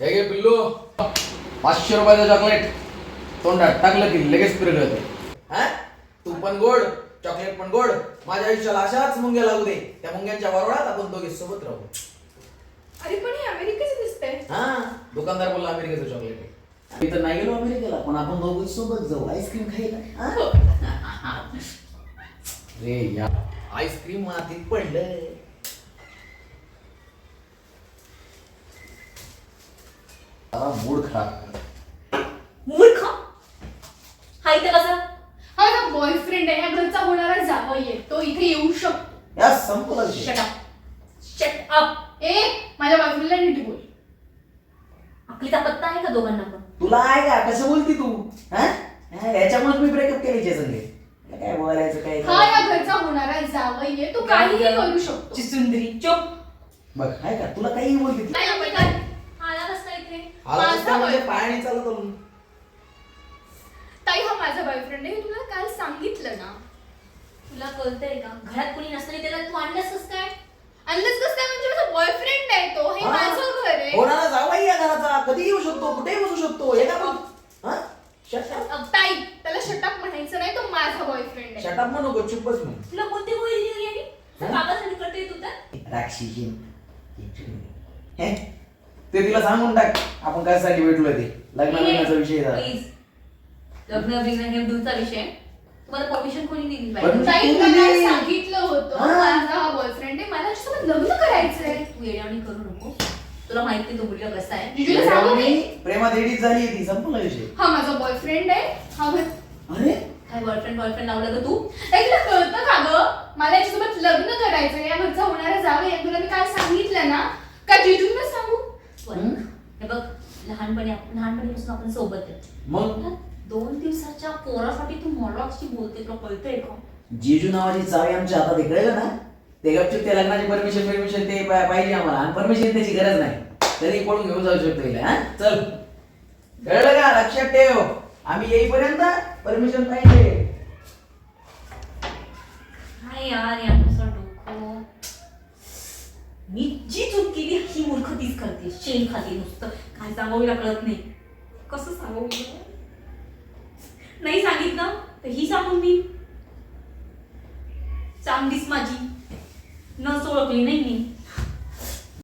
हे घे पिल्लू पाचशे रुपयाचं चॉकलेट तोंडात टाकलं की लगेच पिरगळते हा तू पण गोड चॉकलेट पण गोड माझ्या आयुष्याला अशाच मुंग्या लागू दे त्या मुंग्यांच्या वरवडात आपण दोघे सोबत राहू अरे पण हे अमेरिकेचं दिसतंय हा दुकानदार बोलला अमेरिकेचं चॉकलेट आहे मी तर नाही गेलो अमेरिकेला पण आपण दोघे सोबत जाऊ आईस्क्रीम खायला हा? रे या आईस्क्रीम मातीत पडलं मूड खराब मूर्ख? हा इथे कसा? हा माझा बॉयफ्रेंड आहे. या घरचा होणारा जावई आहे. तो इथे येऊ शकतो. या संपला. शट अप शट अप ए माझ्या बॉयफ्रेंडला नीट बोल. आपलीचा पत्ता आहे का दोघांना पण? तुला आहे का? कसं बोलती तू? हा? हा, याच्यामुळेच मी ब्रेकअप केले संगे काय बोलायचं काय हा या. घरचा होणारा जावई आहे. तो काहीही करू शकतो. सुंदरी चुप. बघ आहे का? तुला काही बोलती ती. नाही आपण काय? माझा म्हणजे चालत. ताई हा माझा बॉयफ्रेंड आहे. तुला काल सांगितलं ना? तुला कळतंय का? घरात कोणी नसताना त्याला तू आणलंस कसं काय? अंदाज कसं काय? म्हणजे माझा बॉयफ्रेंड आहे तो. हे हा. माझं घर आहे. होणारा जावाई या घराचा. कधी येऊ शकतो कुठे बसू शकतो. हे का हा. अ, ताई त्याला शटअप म्हणायचं नाही. तो माझा बॉयफ्रेंड आहे. Up म्हणू नको चुपच म्हण तुला कोणती गोळी दिली यांनी? हा? बाबासाठी करते तू तर राक्षी हे? ते तिला सांगून टाक. आपण कशासाठी भेटलोय ते? लग्न लग्नाचा विषय झाला. प्लीज लग्न बिग्न हे दूरचा विषय तुम्हाला परमिशन कोणी दिली ताई तुला. सांगितलं होतं हा. माझा हा बॉयफ्रेंड आहे. मला त्याच्यासोबत लग्न करायचंय. तू येड्यावानी करू नको. तुला माहिती तो मुलगा कसा आहे. जिजूला सांगू मी? प्रेमात एडीच झाली ती. संपला विषय. हा माझा बॉयफ्रेंड आहे. हा अरे? काय बॉयफ्रेंड बॉयफ्रेंड लावलं का तू? ताई तुला कळतं का ग? मला याच्यासोबत लग्न करायचं या घरचा होणारा जावं. या तुला मी काय सांगितलं ना? का जिजूंना सांगू? हे बघ लहानपणी लहानपणीपासून आपण सोबत आहे मग? दोन दिवसाच्या पोरासाठी तू मला अशी बोलते तुला कळतंय का? जेजू नावाची चावी आमच्या हातात कळलं ना? ते गपचूप त्या लग्नाची परमिशन परमिशन ते पा- पाहिजे आम्हाला. आणि परमिशन त्याची गरज नाही. तरी पळून घेऊन जाऊ शकतो हिला, हा? चल. कळलं का? लक्षात ठेव. आम्ही येईपर्यंत परमिशन पाहिजे. काय यार या चूक केली ही मूर्ख तीच करते. शेण खाते नुसतं. काय सांगावं कळत नाही. कसं सांगावं नाही सांगितलं तर ही सांगून मी. चांगलीच माझी. न ओळखली नाही मी.